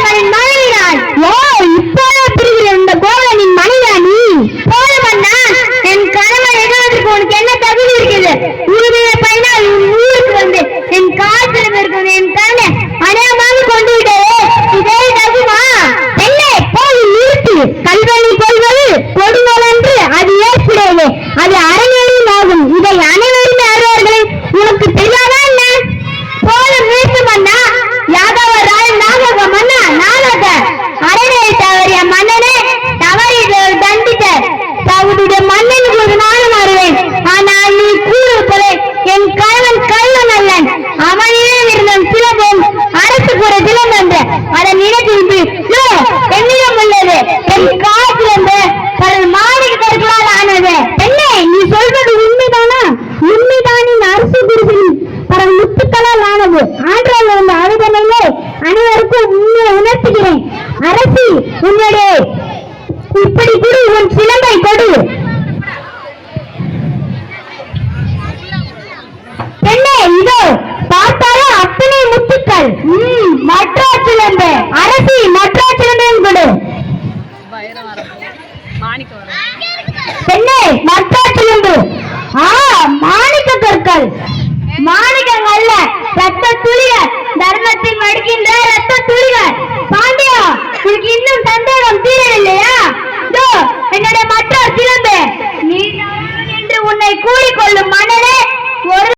கோவலனின் மனைவிதான் ஓ இப்போதே புரிகிற இந்த கோவலனின் மனைவியா நீ? போதும் என் கணவன் எதிர்க்கு உனக்கு என்ன தகுதி இருக்குது கூடாது ஆற்றால் இருந்த ஆயுதமில்லை அனைவருக்கும் உண்மையை உணர்த்துகிறேன். அரசி உன்னுடைய இப்படி கொடு உன் சிலம்பை கொடு. பெண்ணே இதோ பார்த்தாலே அத்தனை முத்துக்கள். உம் மற்றார் சிலம்ப. அரசி மற்றார் சிலம்பையும் கொடு. பெண்ணே மற்ற